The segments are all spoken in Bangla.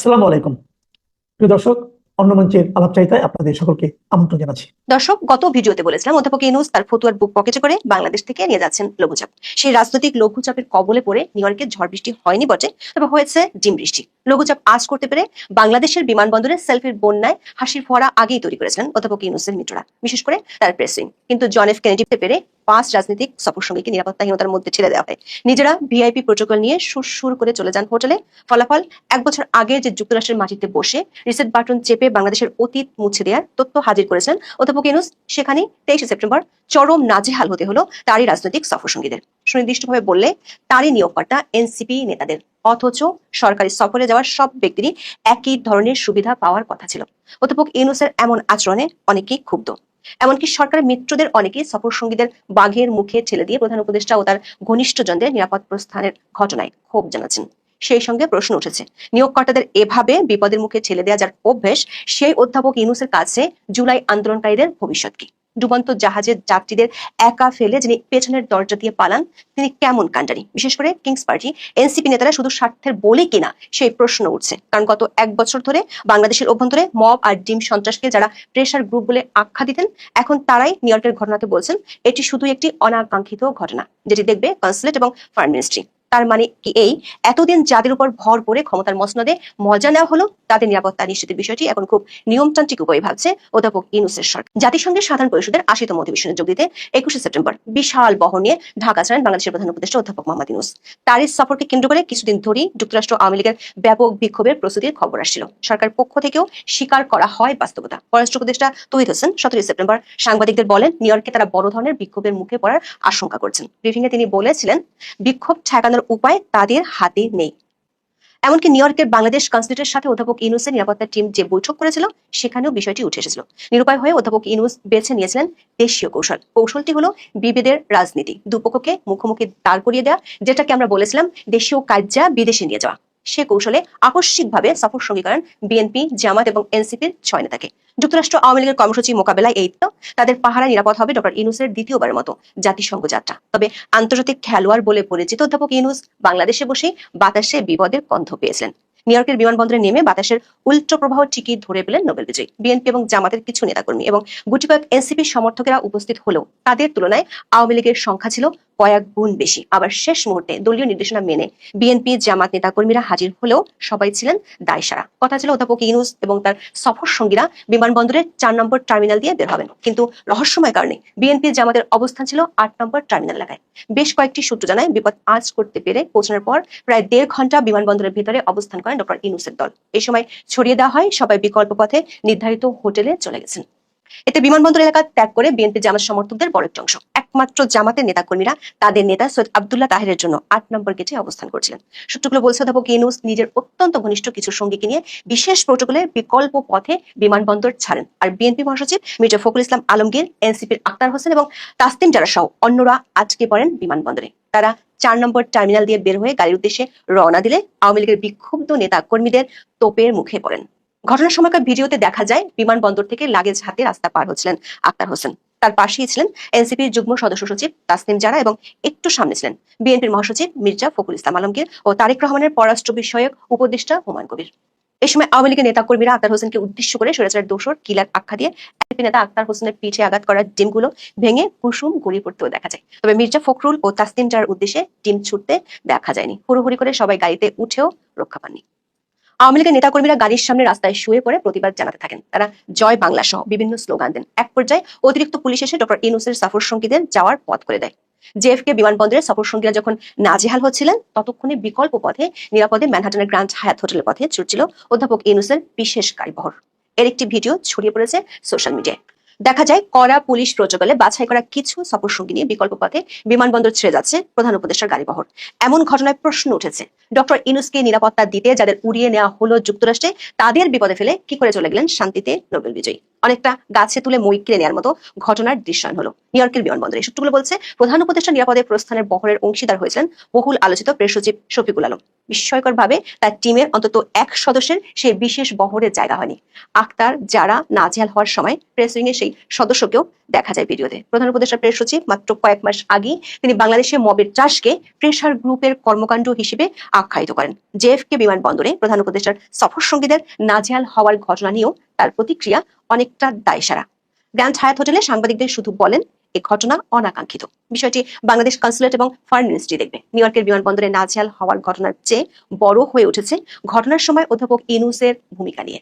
আসসালামু আলাইকুম। প্রিয় দর্শক, অন্য মঞ্চের আপনাদের সকলকে আমন্ত্রণ জানাচ্ছি। দর্শক, গত ভিডিওতে বলেছিলাম, অধ্যাপক ইউনুস তার ফতুয়ার বুক পকেটে করে বাংলাদেশ থেকে নিয়ে যাচ্ছেন লঘুচাপ। সেই রাজনৈতিক লঘুচাপের কবলে পড়ে নিউ ইয়র্কে ঝড় বৃষ্টি হয়নি বটে, তবে হয়েছে ডিম বৃষ্টি। লঘুচাপ আজ করতে পেরে বাংলাদেশের বিমানবন্দরে সেলফির বন্যায় হাসির ফোয়ারা আগেই তৈরি করেছিলেন অধ্যাপক ইউনুসের মিত্ররা, বিশেষ করে তার প্রেসিং কিন্তু জন এফ কেনেডিতে পেরে পাঁচ রাজনৈতিক সফর সঙ্গীকে নিরাপত্তাহীনতার মধ্যে ছেড়ে দেওয়া হয়। নিজেরা ভিআইপি প্রোটোকল নিয়ে সুর করে চলে যান হোটেলে। ফলাফল, এক বছর আগে যে যুক্তরাষ্ট্রের মাটিতে বসে রিসেট বাটন চেপে বাংলাদেশের অতীত মুছে দেওয়ার তথ্য হাজির করেছেন অধ্যাপক ইউনুস। সেখানে তেইশে সেপ্টেম্বর চরম নাজেহাল হতে হলো তারই রাজনৈতিক সফর সঙ্গীদের। সুনির্দিষ্টভাবে বললে, তারই নিয়োগকর্তা এনসিপি নেতাদের। অথচ সরকারি সফরে যাওয়ার সব ব্যক্তিরই একই ধরনের সুবিধা পাওয়ার কথা ছিল। অধ্যাপক ইউনুসের এমন আচরণে অনেকেই ক্ষুব্ধ। এমনকি সরকারের মিত্রদের অনেকেই সফর সঙ্গীদের বাঘের মুখে ঠেলে দিয়ে প্রধান উপদেষ্টা ও তার ঘনিষ্ঠজনদের নিরাপদ প্রস্থানের ঘটনায় ক্ষোভ জানাচ্ছেন। সেই সঙ্গে প্রশ্ন উঠেছে, নিয়োগকর্তাদের এভাবে বিপদের মুখে ঠেলে দেওয়া যার অভ্যেস, সেই অধ্যাপক ইউনুসের কাছে জুলাই আন্দোলনকারীদের ভবিষ্যৎ কি? ডুবন্ত জাহাজের যাত্রীদের একা ফেলে যিনি পেছনের দরজা দিয়ে পালান, তিনি কেমন কাণ্ডারি? বিশেষ করে কিংস পার্টি, এনসিপি নেতারা শুধু স্বার্থের বলে কিনা সেই প্রশ্ন উঠছে। কারণ গত এক বছর ধরে বাংলাদেশের অভ্যন্তরে মব আর ডিম সন্ত্রাসকে যারা প্রেশার গ্রুপ বলে আখ্যা দিতেন, এখন তারাই নিউ ঘটনাতে বলছেন, এটি শুধু একটি অনাকাঙ্ক্ষিত ঘটনা, যেটি দেখবে কনসুলেট এবং ফরেন মিনিস্ট্রি তার মানে কি এই? এতদিন যাদের উপর ভর করে ক্ষমতার মসনদে মজা নেওয়া হলো, তাদের নিরাপত্তা নিশ্চিতের বিষয়টি এখন খুব নিয়মতান্ত্রিক উপায় ভাবছে অধ্যাপক ইনুসের সরকার। জাতিসংঘের সাধারণ পরিষদের আশিতম অধিবেশনে যোগ দিতে একুশে সেপ্টেম্বর বিশাল বহর নিয়ে ঢাকা ছাড়েন বাংলাদেশের প্রধান উপদেষ্টা অধ্যাপক মোহাম্মদ ইনুস তার সফরকে কেন্দ্র করে কিছুদিন ধরেই যুক্তরাষ্ট্র আওয়ামী লীগের ব্যাপক বিক্ষোভের প্রস্তুতির খবর আসছিল। সরকার পক্ষ থেকেও স্বীকার করা হয় বাস্তবতা। পররাষ্ট্র উপদেষ্টা তহিদ হোসেন সতেরোই সেপ্টেম্বর সাংবাদিকদের বলেন, নিউ ইয়র্কে তারা বড় ধরনের বিক্ষোভের মুখে পড়ার আশঙ্কা করছেন। ব্রিফিং এ তিনি বলেছিলেন, বিক্ষোভ ঠেকানোর উপায় তাদের হাতে নেই। এমনকি নিউ ইয়র্কের বাংলাদেশ কনসুলেটের সাথে অধ্যাপক ইনুসের নিরাপত্তা টিম যে বৈঠক করেছিল, সেখানেও বিষয়টি উঠে এসেছিল। নিরুপায় হয়ে অধ্যাপক ইনুস বেছে নিয়েছিলেন দেশীয় কৌশল। কৌশলটি হলো বিভেদের রাজনীতি, দুপক্ষকে মুখোমুখি দাঁড় করিয়ে দেওয়া, যেটাকে আমরা বলেছিলাম দেশীয় কার্যা বিদেশে নিয়ে যাওয়া। সে কৌশলে আকস্মিকভাবে সফর সঙ্গী করেন বিএনপি, জামাত এবং এনসিপির ছয় নেতাকে। যুক্তরাষ্ট্র আওয়ামী লীগের কর্মসূচি মোকাবেলায় এই তো, তাদের পাহারা নিরাপদ হবে ডক্টর ইনুসের দ্বিতীয়বারের মতো জাতিসংঘ যাত্রা। তবে আন্তর্জাতিক খেলোয়াড় বলে পরিচিত অধ্যাপক ইনুস বাংলাদেশে বসেই বাতাসে বিপদের গন্ধ পেয়েছিলেন। নিউ ইয়র্কের বিমানবন্দরে নেমে বাতাসের উল্টো প্রবাহ ঠিকই ধরে পেলেন নোবেল বিজয়ী। বিএনপি এবং জামাতের কিছু নেতাকর্মী এবং গুটি কয়েক এনসিপির সমর্থকেরা উপস্থিত হলেও তাদের তুলনায় আওয়ামী লীগের সংখ্যা ছিল কয়েক গুণ বেশি। আবার শেষ মুহূর্তে দলীয় নির্দেশনা মেনে বিএনপি জামাত নেতাকর্মীরা হাজির হলেও সবাই ছিলেন দায়সারা। কথা ছিল অধ্যাপক ইউনুস এবং তার সফর সঙ্গীরা বিমানবন্দরের চার নম্বর টার্মিনাল দিয়ে বের হবেন। কিন্তু রহস্যময় কারণে বিএনপি জামাতের অবস্থান ছিল আট নম্বর টার্মিনাল এলাকায়। বেশ কয়েকটি সূত্র জানায় বিপদ আজ করতে পেরে পৌঁছানোর পর প্রায় দেড় ঘণ্টা বিমানবন্দরের ভিতরে অবস্থান করেন ডক্টর ইনুসের দল। এই সময় ছড়িয়ে দেওয়া হয় সবাই বিকল্প পথে নির্ধারিত হোটেলে চলে গেছেন। এতে বিমানবন্দর এলাকা ত্যাগ করে বিএনপি জামাত সমর্থকদের বড় একটি অংশ। একমাত্র জামাতের নেতাকর্মীরা তাদের নেতা সৈয়দ আবদুল্লাহ তাহেরের জন্য আট নম্বর গেটে অবস্থান করছিলেন। সূত্রগুলো বলছে, অধ্যাপক ইনুস নিজের অত্যন্ত ঘনিষ্ঠ কিছু সঙ্গীকে নিয়ে বিশেষ প্রোটোকলের বিকল্প পথে বিমানবন্দর ছাড়েন। আর বিএনপি মহাসচিব মির্জা ফখরুল ইসলাম আলমগীর, এনসিপির আক্তার হোসেন এবং তাসতিম জারা সহ অন্যরা আজকে পড়েন বিমানবন্দরে। তারা চার নম্বর টার্মিনাল দিয়ে বের হয়ে গাড়ির উদ্দেশ্যে রওনা দিলে আওয়ামী লীগের বিক্ষুব্ধ নেতা কর্মীদের তোপের মুখে পড়েন। ঘটনার সময়কার ভিডিওতে দেখা যায়, বিমানবন্দর থেকে লাগেজ হাতে রাস্তা পার হচ্ছিলেন আক্তার হোসেন। তার পাশেই ছিলেন এনসিপির যুগ্ম সদস্য সচিব তাসনিম জারা এবং একটু সামনে ছিলেন বিএনপির মহাসচিব মির্জা ফখরুল ইসলাম আলমগীর ও তারেক রহমানের পররাষ্ট্র বিষয়ক উপদেষ্টা হুমায়ুন কবির। এ সময় আওয়ামী লীগের নেতাকর্মীরা আক্তার হোসেনকে উদ্দেশ্য করে স্বৈরাচারের দোষর কিলার আখ্যা দিয়ে এনসিপি নেতা আক্তার হোসেনের পিঠে আঘাত করার ডিমগুলো ভেঙে কুসুম গড়িয়ে পড়তেও দেখা যায়। তবে মির্জা ফখরুল ও তাসনিম জারার উদ্দেশ্যে ডিম ছুটতে দেখা যায়নি। হুড়োহুড়ি করে সবাই গাড়িতে উঠেও রক্ষা পাননি। আওয়ামী লীগের নেতাকর্মীরা গাড়ির সামনে রাস্তায় শুয়ে পড়ে প্রতিবাদ জানাতে থাকেন। তারা জয় বাংলা সহ বিভিন্ন স্লোগান দেন। এক পর্যায়ে অতিরিক্ত পুলিশ এসে ডক্টর ইনুসের সফর সঙ্গীদের যাওয়ার পথ করে দেয়। জেএফকে বিমানবন্দরে সফর সঙ্গীরা যখন নাজেহাল হচ্ছিলেন, ততক্ষণে বিকল্প পথে, নিরাপদে ম্যানহাটনের গ্রান্ড হায়াত হোটেলের পথে ছুটছিল অধ্যাপক ইনুসের বিশেষ গাড়িবহর। এর একটি ভিডিও ছড়িয়ে পড়েছে সোশ্যাল মিডিয়ায়। দেখা যায় কড়া পুলিশ প্রোটোকলে বাছাই করা কিছু সফর সঙ্গী নিয়ে বিকল্প পথে বিমানবন্দর ছেড়ে যাচ্ছে প্রধান উপদেষ্টার গাড়িবহর। এমন ঘটনায় প্রশ্ন উঠেছে। ডক্টর ইনুসকে নিরাপত্তা দিতে যাদের উড়িয়ে নেওয়া হলো যুক্তরাষ্ট্রে, তাদের বিপদে ফেলে কি করে চলে গেলেন শান্তিতে নোবেল বিজয়ী? অনেকটা গাছে তুলে মই কিনে নেওয়ার মতো ঘটনার দৃশ্যায়ন হলো। নিউ ইয়র্কের বিমানবন্দরে সূত্রগুলো বলছে, প্রধান উপদেষ্টা নিরাপদে প্রস্থানের বহরের অংশীদার হয়েছিলেন বহুল আলোচিত প্রেস সচিব শফিকুল আলম। বিস্ময়করভাবে তার টিমের অন্তত এক সদস্যের সেই বিশেষ বহরের জায়গা হয়নি। আক্তার যারা নাজেহাল হওয়ার সময় প্রেস উইং এর সেই সদস্যকেও দেখা যায় ভিডিওতে। প্রধান উপদেষ্টা প্রেস সচিব মাত্র কয়েক মাস আগেই তিনি বাংলাদেশে মবের চাষকে প্রেসার গ্রুপের কর্মকাণ্ড হিসেবে আখ্যায়িত করেন। জেএফকে বিমানবন্দরে প্রধান উপদেষ্টার সফর সঙ্গীদের নাজেহাল হওয়ার ঘটনা নিয়েও তার প্রতিক্রিয়া অনেকটা দায়সারা। গ্র্যান্ড হায়াত হোটেলে সাংবাদিকদের শুধু বলেন, এ ঘটনা অনাকাঙ্ক্ষিত। বিষয়টি বাংলাদেশ কনসুলেট এবং ফরেন মিনিস্ট্রি দেখবে। নিউ ইয়র্কের বিমানবন্দরে নাজেহাল হওয়ার ঘটনার চেয়ে বড় হয়ে উঠেছে ঘটনার সময় অধ্যাপক ইনুসের ভূমিকা নিয়ে।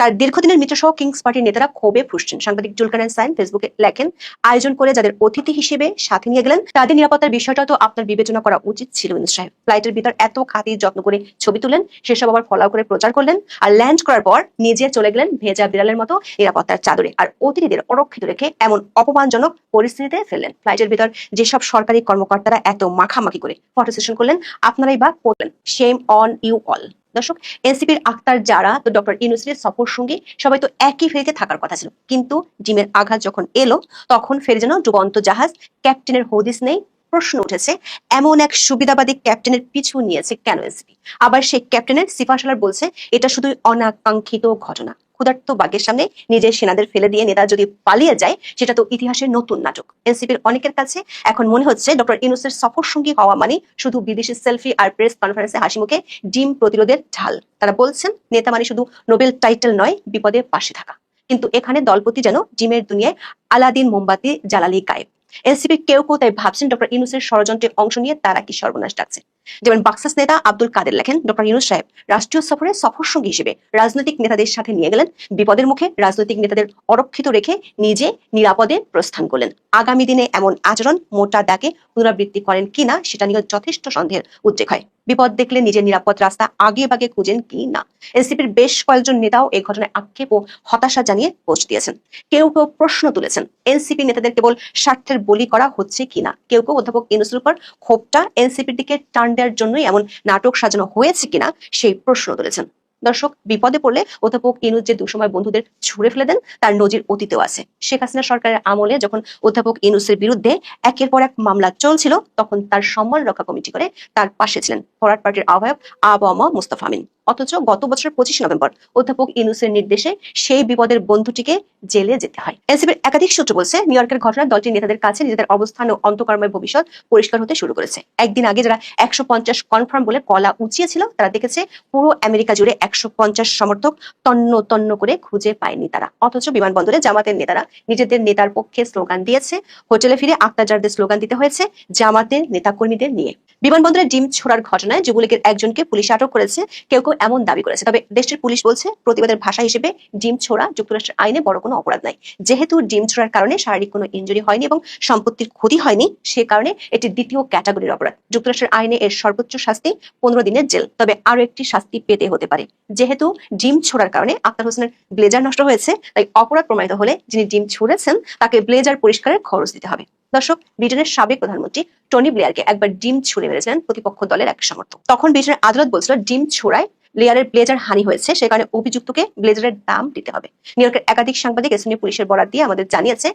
তার দীর্ঘদিনের মিত্র সহ কিংস পার্টির নেতারা ক্ষোভে ফুসছেন। সাংবাদিক জুলকানান সাইন ফেসবুকে লেখেন, আয়োজন করে যাদের অতিথি হিসেবে সাথে নিয়ে গেলেন, তাদের নিরাপত্তার বিষয়টা তো আপনার বিবেচনা করা উচিত ছিল ইউনুস সাহেব। ফ্লাইটের ভিতর এত খাতির যত্ন করে ছবি তুলেন, সেসব আবার ফলো করে প্রচার করলেন আর ল্যান্ড করার পর নিজে চলে গেলেন ভেজা বিড়ালের মতো নিরাপত্তার চাদরে আর অতিথিদের অরক্ষিত রেখে এমন অপমানজনক পরিস্থিতিতে ফেললেন। ফ্লাইটের ভিতর যেসব সরকারি কর্মকর্তারা এত মাখামাখি করে ফটো সেশন করলেন, আপনারাই বা করলেন। সেম অন ইউ অল দর্শক, এনসিপির আক্তার যারা, তো ডক্টর ইউনুসের সফর সঙ্গী, সবাই তো একই ফেরিতে থাকার কথা ছিল। কিন্তু জিমের আঘাত যখন এলো, তখন ফের যেন ডুবন্ত জাহাজ, ক্যাপ্টেনের হদিস নেই, প্রশ্ন উঠেছে, এমন এক সুবিধাবাদী ক্যাপ্টেনের পিছু নিয়েছে কেন এনসিপি? আবার সেই ক্যাপ্টেনের সিফাশালার বলছে, এটা শুধুই অনাকাঙ্ক্ষিত ঘটনা। ক্ষুধার্ত বাঘের সামনে নিজের সেনাদের ফেলে দিয়ে নেতা যদি পালিয়ে যায়, সেটা তো ইতিহাসের নতুন নাটক। এনসিপির অনেকের কাছে এখন মনে হচ্ছে ডক্টর ইনুসের সফর সঙ্গী হওয়া মানে শুধু বিদেশি সেলফি আর প্রেস কনফারেন্সে হাসি মুখে ডিম প্রতিরোধের ঢাল। তারা বলছেন, নেতা মানে শুধু নোবেল টাইটেল নয়, বিপদের পাশে থাকা। কিন্তু এখানে দলপতি যেন ডিমের দুনিয়ায় আলাদিন মোমবাতি জ্বালালি গায়েব। এনসিপির কেউ কেউ তাই ভাবছেন ডক্টর ইনুসের ষড়যন্ত্রে অংশ নিয়ে তারা কি সর্বনাশ ডাকছে। যেমন বাক্সাস নেতা আব্দুল কাদের লেখেন, ডক্টর ইউনুস সাহেব রাষ্ট্রীয় সফরে সফর সঙ্গী হিসেবে রাজনৈতিক নেতাদের সাথে নিয়ে গেলেন, বিপদের মুখে রাজনৈতিক নেতাদের অরক্ষিত রেখে নিজে নিরাপদে প্রস্থান করলেন। আগামী দিনে এমন আচরণ মোটা দাগে পুনরাবৃত্তি করেন কিনা সেটা নিয়ে যথেষ্ট সন্দেহের উদ্রেক হয়। বিপদ দেখলে নিজের নিরাপদ রাস্তা আগে বাগে খুঁজেন কি না। এনসিপির বেশ কয়েকজন নেতাও এই ঘটনায় আক্ষেপ ও হতাশা জানিয়ে পোস্ট দিয়েছেন। কেউ কেউ প্রশ্ন তুলেছেন, এনসিপি নেতাদের কেবল স্বার্থের বলি করা হচ্ছে কিনা কেউ কেউ অধ্যাপক ইনুসের উপর ক্ষোভটা এনসিপির দিকে টান দেওয়ার জন্যই এমন নাটক সাজানো হয়েছে কিনা সেই প্রশ্ন তুলেছেন। দর্শক, বিপদে পড়লে অধ্যাপক ইনুজ যে দুসময় বন্ধুদের ছুড়ে ফেলে দেন, তার নজির অতীতেও আছে। শেখ হাসিনা সরকারের আমলে যখন অধ্যাপক ইনুসের বিরুদ্ধে একের পর এক মামলা চলছিল, তখন তার সম্মান রক্ষা কমিটি করে তার পাশে ছিলেন ফরাট পার্টির আহ্বায়ক আবামা মুস্তাফা আমিন। অথচ গত বছরের পঁচিশে নভেম্বর অধ্যাপক ইনুসের নির্দেশে সেই বিপদের বন্ধুটিকে জেলে যেতে হয়। এনসিপির একাধিক সূত্র বলছে, নিউ ইয়র্কের ঘটনা দলটির নেতাদের কাছে নিজেদের অবস্থান ও অন্তকর্মের ভবিষ্যৎ পরিষ্কার হতে শুরু করেছে। একদিন আগে যারা একশো পঞ্চাশ কনফার্ম বলে কলা উঁচিয়েছিল, তারা দেখেছে পুরো আমেরিকা জুড়ে একশো পঞ্চাশ সমর্থক তন্ন তন্ন করে খুঁজে পায়নি তারা। অথচ বিমানবন্দরে জামাতের নেতারা নিজেদের নেতার পক্ষে স্লোগান দিয়েছে, হোটেলে ফিরে আক্তারজারদের স্লোগান দিতে হয়েছে জামাতের নেতাকর্মীদের নিয়ে। বিমানবন্দরে ডিম ছোড়ার ঘটনায় যুবলীগের একজনকে পুলিশ আটক করেছে, কেউ কেউ এমন দাবি করেছে। তবে দেশটির পুলিশ বলছে, প্রতিবাদের ভাষা হিসেবে ডিম ছোড়া যুক্তরাষ্ট্রের আইনে বড় কোনো অপরাধ নাই। যেহেতু ডিম ছোড়ার কারণে শারীরিক কোনো ইনজুরি হয়নি এবং সম্পত্তির ক্ষতি হয়নি, সে কারণে এটি দ্বিতীয় ক্যাটাগরির অপরাধ। যুক্তরাষ্ট্রের আইনে এর সর্বোচ্চ শাস্তি পনেরো দিনের জেল। তবে আরও একটি শাস্তি পেতে হতে পারে। যেহেতু ডিম ছোড়ার কারণে আক্তার হোসেনের ব্লেজার নষ্ট হয়েছে, তাই অপরাধ প্রমাণিত হলে যিনি ডিম ছুড়েছেন, তাকে ব্লেজার পরিষ্কারের খরচ দিতে হবে। দর্শক, ব্রিটেনের সাবেক প্রধানমন্ত্রী টনি ব্লেয়ারকে একবার ডিম ছুড়ে মেরেছিলেন প্রতিপক্ষ দলের এক সমর্থক। তখন ব্রিটেনের আদালত বলছিল, ডিম ছোড়ায় লেয়ারের ব্লেজার হানি হয়েছে, সে কারণে অভিযুক্তকে ব্লেজারের দাম দিতে হবে। নিউ ইয়র্কের একাধিক সাংবাদিক স্থানীয় পুলিশের বরাত দিয়ে আমাদের জানিয়েছে,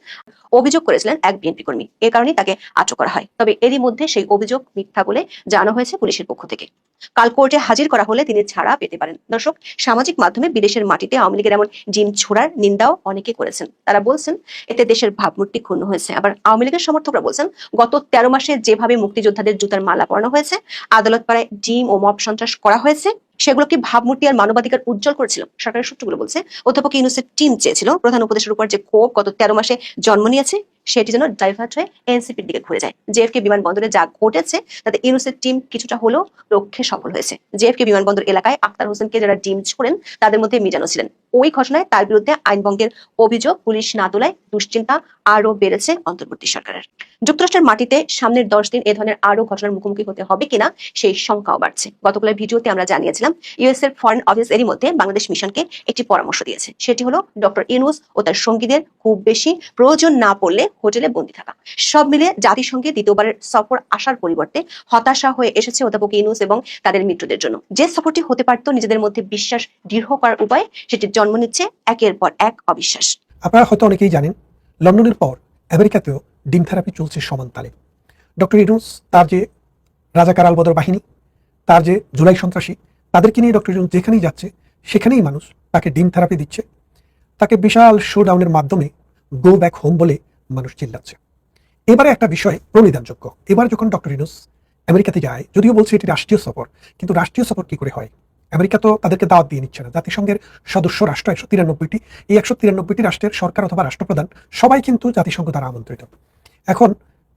অভিযোগ করেছিলেন এক বিএনপি কর্মী। এ কারণেই তাকে আটক করা হয়। তবে এরই মধ্যে সেই অভিযোগ মিথ্যা বলে জানানো হয়েছে পুলিশের পক্ষ থেকে। কাল কোর্টে হাজির করা হলে তিনি ছাড়া পেতে পারেন। দর্শক, সামাজিক মাধ্যমে বিদেশের মাটিতে আওয়ামী লীগের এমন জিম ছোড়ার নিন্দাও অনেকে করেছেন। তারা বলছেন, এতে দেশের ভাবমূর্তি ক্ষুণ্ণ হয়েছে। আবার আওয়ামী লীগের সমর্থকরা বলছেন, গত তেরো মাসে যেভাবে মুক্তিযোদ্ধাদের জুতার মালা পরানো হয়েছে, আদালত পাড়ায় জিম ও মব সন্ত্রাস করা হয়েছে সেগুলো কি ভাবমূর্তি আর মানবাধিকার উজ্জ্বল করেছিল। সরকারের সূত্রগুলো বলছে, অধ্যাপক ইউনুসের টিম চেয়েছিল প্রধান উপদেশের উপর যে ক্ষোভ গত তেরো মাসে জন্ম নিয়েছে, সেটি যেন ডাইভার্ট হয়ে এনসিপির দিকে ঘুরে যায়। জেএফকে বিমানবন্দরে যা ঘটেছে, তাতে ইউনুসের টিম কিছুটা হলেও লক্ষ্যে সফল হয়েছে। জেএফকে বিমানবন্দর এলাকায় আক্তার হোসেনকে যারা ডিম ছোড়েন, তাদের মধ্যে মিজানো ছিলেন। ওই ঘটনায় তার বিরুদ্ধে আইনভঙ্গের অভিযোগ, পুলিশ না তোলায় দুশ্চিন্তা আরও বেড়েছে অন্তর্বর্তী সরকারের। যুক্তরাষ্ট্রের মাটিতে সামনের দশ দিন এ ধরনের আরও ঘটনার মুখোমুখি হতে হবে কিনা সেই শঙ্কাও বাড়ছে। গতকালের ভিডিওতে আমরা জানিয়েছিলাম ইউএস এর ফরেন অফিস এরই মধ্যে বাংলাদেশ মিশনকে একটি পরামর্শ দিয়েছে। সেটি হলো, ডক্টর ইনুস ও তার সঙ্গীদের খুব বেশি প্রয়োজন না পড়লে হোটেলে বন্দী থাকা। সব মিলে জাতিসংঘে দ্বিতীয়বারের সফর আসার পরিবর্তে হতাশা হয়ে এসেছে অধ্যাপক ইনুস এবং তাদের মিত্রদের জন্য। যে সফরটি হতে পারত নিজেদের মধ্যে বিশ্বাস দৃঢ় করার উপায়, সেটি জন্ম নিচ্ছে একের পর এক অবিশ্বাস। আপনারা হয়তো অনেকেই জানেন, লন্ডনের পর আমেরিকাতেও ডিম থেরাপি চলছে সমান তালে। ডক্টর ইডুস তার যে রাজাকার আলবদর বাহিনী, তার যে জুলাই সন্ত্রাসী, তাদেরকে নিয়ে ডক্টর ইডুস যেখানেই যাচ্ছে, সেখানেই মানুষ তাকে ডিম থেরাপি দিচ্ছে। তাকে বিশাল শোডাউনের মাধ্যমে গো ব্যাক হোম বলে মানুষ চিল্লাচ্ছে। এবারে একটা বিষয় প্রণিধানযোগ্য। এবার যখন ডক্টর ইনুস আমেরিকাতে যায়, যদিও বলছে এটি রাষ্ট্রীয় সফর, কিন্তু রাষ্ট্রীয় সফর কি করে হয়? আমেরিকা তো তাদেরকে দাওয়াত দিয়ে নিচ্ছে না। জাতিসংঘের সদস্য রাষ্ট্র একশো তিরানব্বইটি, এই একশো তিরানব্বইটি রাষ্ট্রের সরকার অথবা রাষ্ট্রপ্রধান, সবাই কিন্তু জাতিসংঘ দ্বারা আমন্ত্রিত। এখন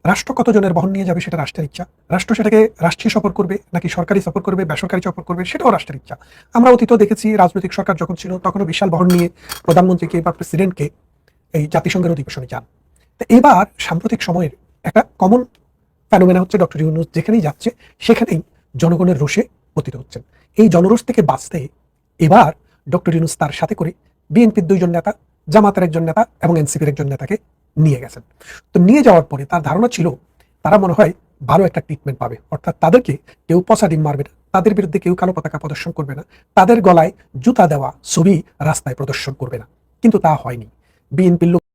রাষ্ট্র কতজনের বহন নিয়ে যাবে সেটা রাষ্ট্রের ইচ্ছা। রাষ্ট্র সেটাকে রাষ্ট্রীয় সফর করবে নাকি সরকারি সফর করবে, বেসরকারি সফর করবে, সেটাও রাষ্ট্রের ইচ্ছা। আমরা অতীত দেখেছি, রাজনৈতিক সরকার যখন ছিল তখনও বিশাল বহন নিয়ে প্রধানমন্ত্রীকে বা প্রেসিডেন্টকে এই জাতিসংঘের অধিবেশনে যান। তো এবার সাম্প্রতিক সময়ের একটা কমন ফ্যানোমেনা হচ্ছে ডক্টর ইউনুস যেখানেই যাচ্ছে, সেখানেই জনগণের রোষে পতিত হচ্ছেন। এই জনরোষ থেকে বাঁচতে এবার ডক্টর ইউনুস তার সাথে করে বিএনপির দুইজন নেতা, জামাতের একজন নেতা এবং এনসিপির একজন নেতাকে নিয়ে গেছেন। তো নিয়ে যাওয়ার পরে তার ধারণা ছিল, তারা মনে হয় ভালো একটা ট্রিটমেন্ট পাবে। অর্থাৎ তাদেরকে কেউ পচা ডিম মারবে না, তাদের বিরুদ্ধে কেউ কালো পতাকা প্রদর্শন করবে না, তাদের গলায় জুতা দেওয়া ছবি রাস্তায় প্রদর্শন করবে না। কিন্তু তা হয়নি। বিএনপির লোক